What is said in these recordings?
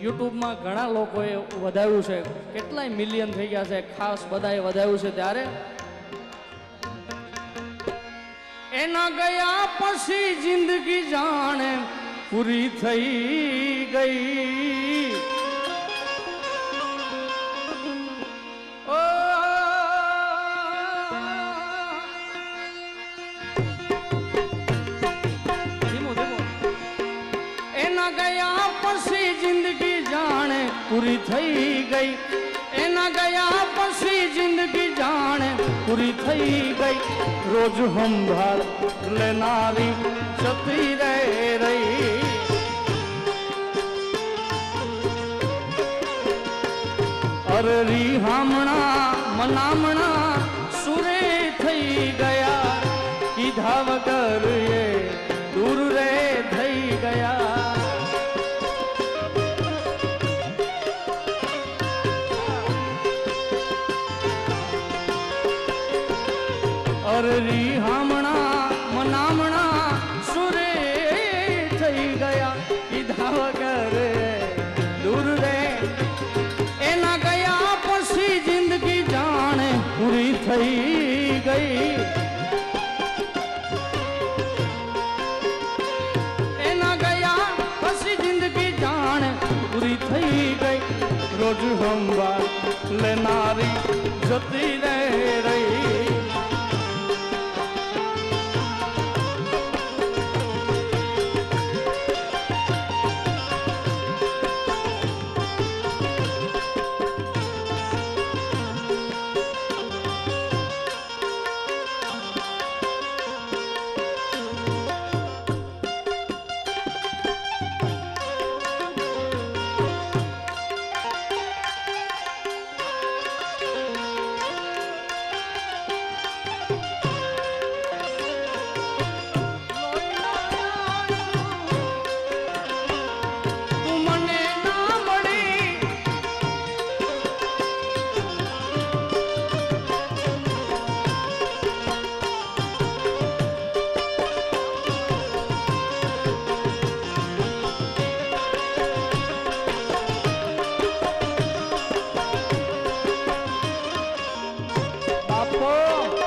યુટ્યુબમાં ઘણા લોકોએ વધાવ્યું છે. કેટલાય મિલિયન થઈ ગયા છે. ખાસ બધાએ વધાવ્યું છે ત્યારે. એના ગયા પછી જિંદગી જાણે પૂરી થઈ ગઈ. પૂરી થઈ ગઈ એના ગયા પછી જિંદગી જાણે પૂરી થઈ ગઈ રોજ સંભાળ લેનારી જતી રે રહી અરરી હામણા મનામણા સુરે થઈ ગયા કીધા વગર એ દૂર રે થઈ ગયા અરરી હામણા મનામણા સુરે થઈ ગયા કીધા વગર દૂર રે એના ગયા પછી જિંદગી જાણે પૂરી થઈ ગઈ એના ગયા પછી જિંદગી જાણે પૂરી થઈ ગઈ રોજ સંભાળ લેનારી જતી રે રહી બાપો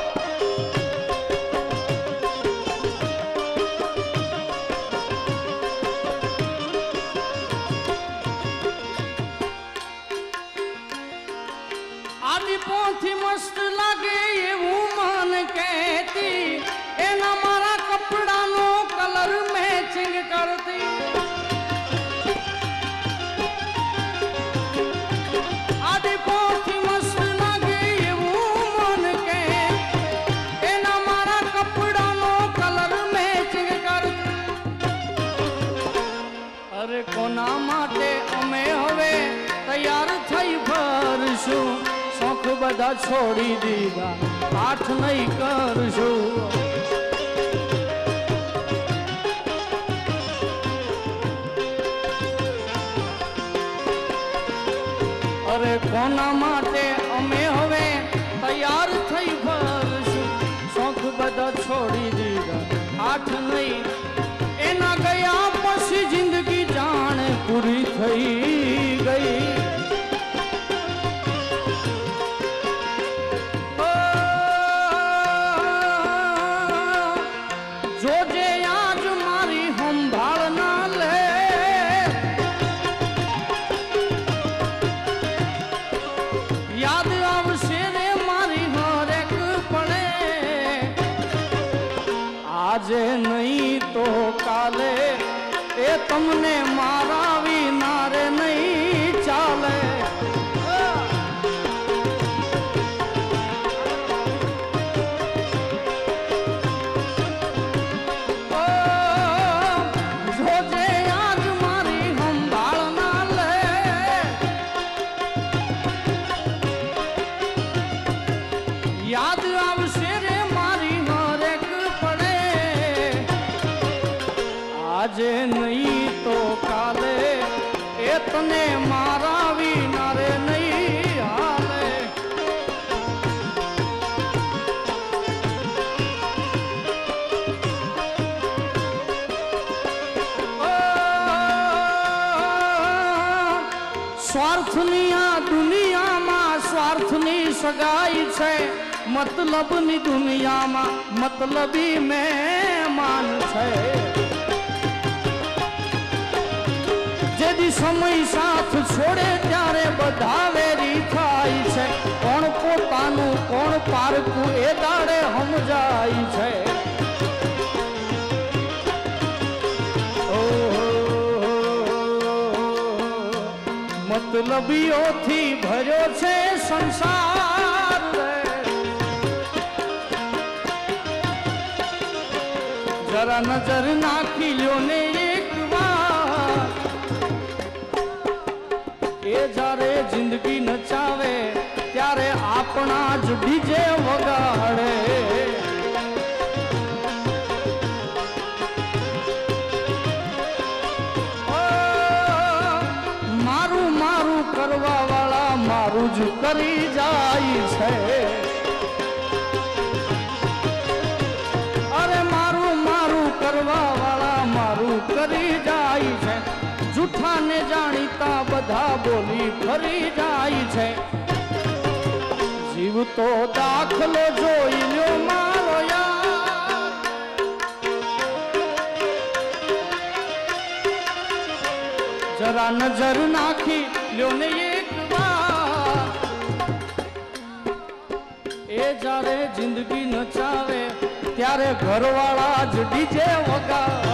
કોના માટે અમે હવે તૈયાર થઈ ફરશું. શોખ બધા છોડી દીધા પાઠ નહીં કરશું. અરે કોના માટે અમે હવે તૈયાર થઈ ફરશું? શોખ બધા છોડી દીધા આઠ નહીં પૂરી થઈ ગઈ. જોજે આજ મારી સંભાળ લે, યાદ આવશે મારી હરેક પડે આજે નહીં તો કાલે એ તમને મારા યાદ આવશે રે મારી હરેક પડે. આજે નહીં તો કાલે એ તને મારા વિના રે નહીં હાલે. સ્વાર્થની આ દુનિયામાં સ્વાર્થની સગાઈ છે. મતલબની દુનિયામાં મતલબી મહેમાન છે. જેથી સમય સાથ છોડે ત્યારે બધા વેરી થાય છે. કોણ પોતાનું, કોણ પારકું એ દાડે સમજાય છે. મતલબીઓથી ભર્યો છે સંસાર જરા નજર નાખી લ્યો ને એક એ જ્યારે જિંદગી નચાવે, ત્યારે આપણા જ ડીજે વગાડે. મારું મારું કરવા વાળા મારું જ કરી જાય છે. કરવા વાળા મારું કરી જાય છે. જૂઠાને જાણીતા બધા બોલી ફરી જાય છે. જીવ તો દાખલો જોઈ લ્યો મારો જરા નજર નાખી લ્યો ને એ જ્યારે જિંદગી નચાવે ત્યારે ઘરવાળા જ ડીજે વગાડે